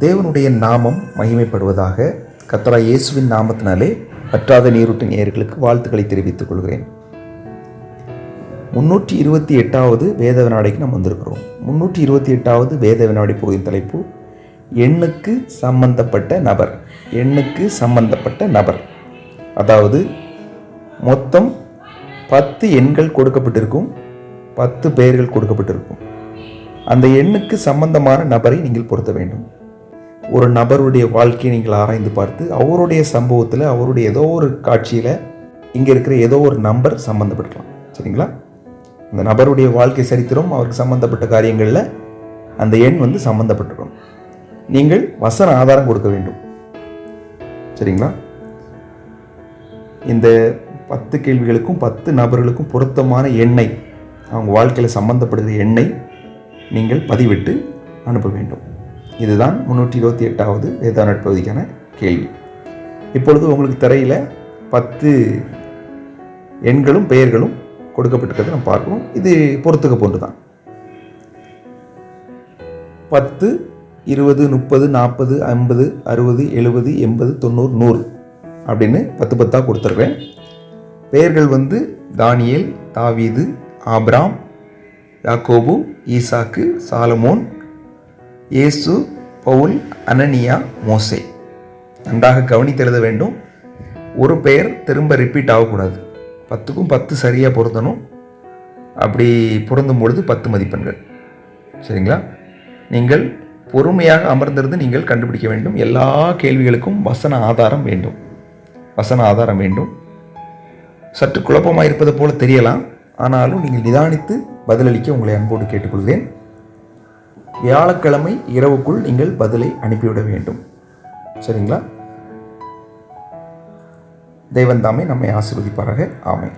தேவனுடைய நாமம் மகிமைப்படுவதாக கத்தரா இயேசுவின் நாமத்தினாலே பற்றாத நீரூட்டு நேயர்களுக்கு வாழ்த்துக்களை தெரிவித்துக் கொள்கிறேன். முன்னூற்றி இருபத்தி எட்டாவது வேத வினாடிக்கு நாம் வந்திருக்கிறோம். முன்னூற்றி இருபத்தி எட்டாவது வேத வினாடி பகுதியின் தலைப்பு எண்ணுக்கு சம்பந்தப்பட்ட நபர் எண்ணுக்கு சம்பந்தப்பட்ட நபர். அதாவது மொத்தம் பத்து எண்கள் கொடுக்கப்பட்டிருக்கும் பத்து பெயர்கள் கொடுக்கப்பட்டிருக்கும். அந்த எண்ணுக்கு சம்பந்தமான நபரை நீங்கள் பொருத்த வேண்டும். ஒரு நபருடைய வாழ்க்கையை நீங்கள் ஆராய்ந்து பார்த்து அவருடைய சம்பவத்தில் அவருடைய ஏதோ ஒரு காட்சியில் இங்கே இருக்கிற ஏதோ ஒரு நம்பர் சம்மந்தப்பட்டுக்கலாம் சரிங்களா? அந்த நபருடைய வாழ்க்கை சரித்திரம் அவருக்கு சம்மந்தப்பட்ட காரியங்களில் அந்த எண் வந்து சம்மந்தப்பட்டிருக்கும் நீங்கள் வசன ஆதாரம் கொடுக்க வேண்டும். சரிங்களா? இந்த பத்து கேள்விகளுக்கும் பத்து நபர்களுக்கும் பொருத்தமான எண்ணை அவங்க வாழ்க்கையில் சம்மந்தப்படுகிற எண்ணை நீங்கள் பதிவிட்டு அனுப்ப வேண்டும். இதுதான் முந்நூற்றி இருபத்தி எட்டாவது வேதா நட்பகுதிக்கான கேள்வி. இப்பொழுது உங்களுக்கு திரையில் பத்து எண்களும் பெயர்களும் கொடுக்கப்பட்டிருக்கிறத நம்ம பார்க்கணும். இது பொறுத்துக்க போன்று தான் பத்து இருபது முப்பது நாற்பது ஐம்பது அறுபது எழுபது எண்பது தொண்ணூறு நூறு அப்படின்னு பத்து பத்தாக கொடுத்துருக்கேன் பெயர்கள் வந்து தானியேல் தாவீது ஆப்ராம் யாக்கோபு ஈசாக்கு சாலமோன் இயேசு பவுல் அனனியா மோசே. நன்றாக கவனித்து எழுத வேண்டும். ஒரு பெயர் திரும்ப ரிப்பீட் ஆகக்கூடாது. பத்துக்கும் பத்து சரியாக பொருந்தணும். அப்படி பொருந்தும் பொழுது பத்து மதிப்பெண்கள். சரிங்களா? நீங்கள் பொறுமையாக அமர்ந்திருந்து நீங்கள் கண்டுபிடிக்க வேண்டும். எல்லா கேள்விகளுக்கும் வசன ஆதாரம் வேண்டும். வசன ஆதாரம் வேண்டும். சற்று குழப்பமாக இருப்பது போல தெரியலாம். ஆனாலும் நீங்கள் நிதானித்து பதிலளிக்க உங்களை அன்போடு கேட்டுக்கொள்வேன் வியாழக்கிழமை இரவுக்குள் நீங்கள் பதிலை அனுப்பிவிட வேண்டும். சரிங்களா? தெய்வந்தாமே நம்மை ஆசிர்வதிப்பாராக. ஆமை